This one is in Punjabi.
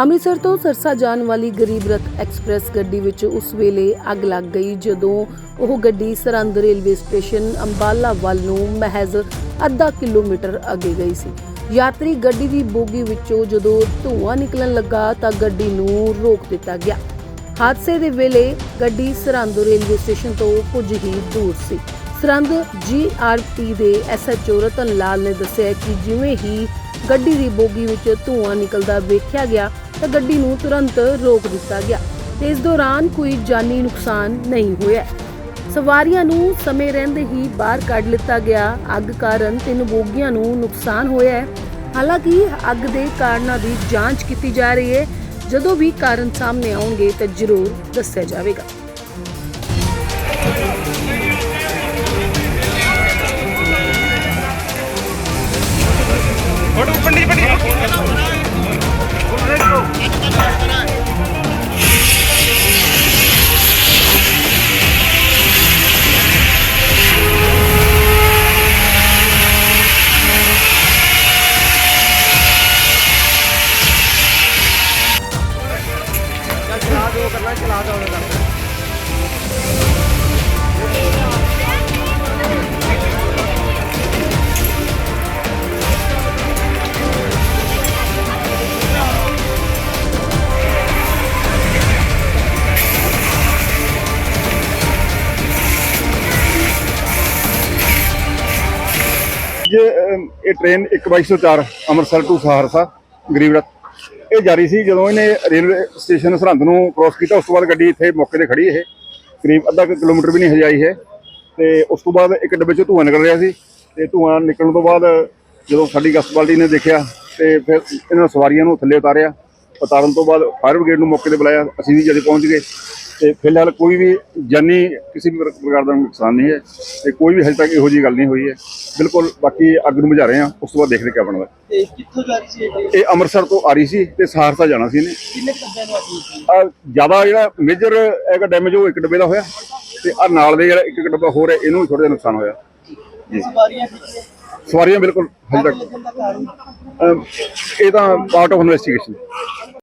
ਅੰਮ੍ਰਿਤਸਰ ਤੋਂ ਸਰਸਾ ਜਾਣ ਵਾਲੀ ਗਰੀਬ ਰਥ ਐਕਸਪ੍ਰੈਸ ਗੱਡੀ ਵਿੱਚ ਉਸ ਵੇਲੇ ਅੱਗ ਲੱਗ ਗਈ ਜਦੋਂ ਉਹ ਗੱਡੀ ਸਰਹੰਦ ਰੇਲਵੇ ਸਟੇਸ਼ਨ ਅੰਬਾਲਾ ਵੱਲ ਨੂੰ ਮਹਿਜ਼ ਅੱਧਾ ਕਿਲੋਮੀਟਰ ਅੱਗੇ ਗਈ ਸੀ। ਯਾਤਰੀ ਗੱਡੀ ਦੀ ਬੋਗੀ ਵਿੱਚੋਂ ਜਦੋਂ ਧੂੰਆਂ ਨਿਕਲਣ ਲੱਗਾ ਤਾਂ ਗੱਡੀ ਨੂੰ ਰੋਕ ਦਿੱਤਾ ਗਿਆ। ਹਾਦਸੇ ਦੇ ਵੇਲੇ ਗੱਡੀ ਸਰਹੰਦ ਰੇਲਵੇ ਸਟੇਸ਼ਨ ਤੋਂ ਕੁਝ ਹੀ ਦੂਰ ਸੀ। ਸਰਹੰਦ ਜੀਆਰਟੀ ਦੇ ਐਸਐਚਓ ਰਤਨ ਲਾਲ ਨੇ ਦੱਸਿਆ ਕਿ ਜਿਵੇਂ ਹੀ ਗੱਡੀ ਦੀ ਬੋਗੀ ਵਿੱਚ ਧੂੰਆਂ ਨਿਕਲਦਾ ਵੇਖਿਆ ਗਿਆ ਤਾਂ ਗੱਡੀ ਨੂੰ ਤੁਰੰਤ ਰੋਕ ਦਿੱਤਾ ਗਿਆ ਤੇ ਇਸ ਦੌਰਾਨ ਕੋਈ ਜਾਨੀ ਨੁਕਸਾਨ ਨਹੀਂ ਹੋਇਆ। ਸਵਾਰੀਆਂ ਨੂੰ ਸਮੇਂ ਰਹਿੰਦੇ ਹੀ ਬਾਹਰ ਕੱਢ ਲਿੱਤਾ ਗਿਆ। ਅੱਗ ਕਾਰਨ ਤਿੰਨ ਬੋਗੀਆਂ ਨੂੰ ਨੁਕਸਾਨ ਹੋਇਆ ਹੈ। ਹਾਲਾਂਕਿ ਅੱਗ ਦੇ ਕਾਰਨਾਂ ਦੀ ਜਾਂਚ ਕੀਤੀ ਜਾ ਰਹੀ ਹੈ। ਜਦੋਂ ਵੀ ਕਾਰਨ ਸਾਹਮਣੇ ਆਉਣਗੇ ਤਾਂ ਜ਼ਰੂਰ ਦੱਸਿਆ ਜਾਵੇਗਾ। ਜੇ ਅਮ, ਇਹ ਟ੍ਰੇਨ 1204 ਅੰਮ੍ਰਿਤਸਰ ਟੂ ਸਹਾਰਸਾ ਗਰੀਬ ਇਹ ਜਾਰੀ ਸੀ ਜਦੋਂ ਇਹਨੇ ਰੇਲਵੇ ਸਟੇਸ਼ਨ ਸਰਹੰਦ ਨੂੰ ਕ੍ਰੋਸ ਕੀਤਾ ਉਸ ਤੋਂ ਬਾਅਦ ਗੱਡੀ ਇੱਥੇ ਮੌਕੇ ਤੇ ਖੜੀ ਇਹ। ਕਰੀਬ ਅੱਧਾ ਕੁ ਕਿਲੋਮੀਟਰ ਵੀ ਨਹੀਂ ਹਜਾਈ ਹੈ ਤੇ ਉਸ ਤੋਂ ਬਾਅਦ ਇੱਕ ਡੱਬੇ ਚੋਂ ਧੂੰਆਂ ਨਿਕਲ ਰਿਹਾ ਸੀ। ਤੇ ਧੂੰਆਂ ਨਿਕਲਣ ਤੋਂ ਬਾਅਦ ਜਦੋਂ ਸਾਡੀ ਗਸਤ ਬਾਲਟੀ ਨੇ ਦੇਖਿਆ ਤੇ ਫਿਰ ਇਹਨਾਂ ਸਵਾਰੀਆਂ ਨੂੰ ਥੱਲੇ ਉਤਾਰਿਆ। ਉਤਾਰਨ ਤੋਂ ਬਾਅਦ ਫਾਇਰ ਬ੍ਰਿਗੇਡ ਨੂੰ ਮੌਕੇ ਤੇ ਬੁਲਾਇਆ। ਅਸੀਂ ਵੀ ਜਦ ਪਹੁੰਚ ਗਏ। ਤੇ ਫਿਲਹਾਲ ਕੋਈ ਵੀ ਜਾਨੀ ਕਿਸੇ ਵੀ ਪ੍ਰ- ਪ੍ਰਕਾਰ ਦਾ ਨੁਕਸਾਨ ਨਹੀਂ ਹੈ ਤੇ ਕੋਈ ਵੀ ਹਜੇ ਤੱਕ ਇਹੋ ਜਿਹੀ ਗੱਲ ਨਹੀਂ ਹੋਈ ਹੈ। ਬਿਲਕੁਲ ਬਾਕੀ ਅੱਗ ਨੂੰ ਬੁਝਾ ਰਹੇ ਹਾਂ ਉਸ ਤੋਂ ਬਾਅਦ ਦੇਖਦੇ ਕਿਆ ਬਣਦਾ। ਤੇ ਕਿੱਥੋਂ ਜਾ ਰਹੀ ਸੀ ਇਹ ਇਹ ਅੰਮ੍ਰਿਤਸਰ ਤੋਂ ਆ ਰਹੀ ਸੀ ਤੇ ਸਹਾਰਸਾ ਜਾਣਾ ਸੀ ਇਹਨੇ। ਕਿੰਨੇ ਬੰਦਿਆਂ ਨੂੰ ਆਈ ਸੀ? ਆ ਜ਼ਿਆਦਾ ਜਿਹੜਾ ਮੇਜਰ ਹੈਗਾ ਡੈਮੇਜ ਉਹ ਇੱਕ ਡੱਬੇ ਦਾ ਹੋਇਆ ਤੇ ਆ ਨਾਲ ਦੇ ਜਿਹੜਾ ਇੱਕ ਇੱਕ ਡੱਬਾ ਹੋਰ ਹੈ ਇਹਨੂੰ ਵੀ ਥੋੜਾ ਜਿਹਾ ਨੁਕਸਾਨ ਹੋਇਆ। ਜੀ ਸਵਾਰੀਆਂ ਠੀਕ ਨੇ ਸਵਾਰੀਆਂ ਬਿਲਕੁਲ ਹਜੇ ਤੱਕ। ਅਮ, ਇਹ ਤਾਂ ਪਾਰਟ ਆਫ ਇਨਵੈਸਟੀਗੇਸ਼ਨ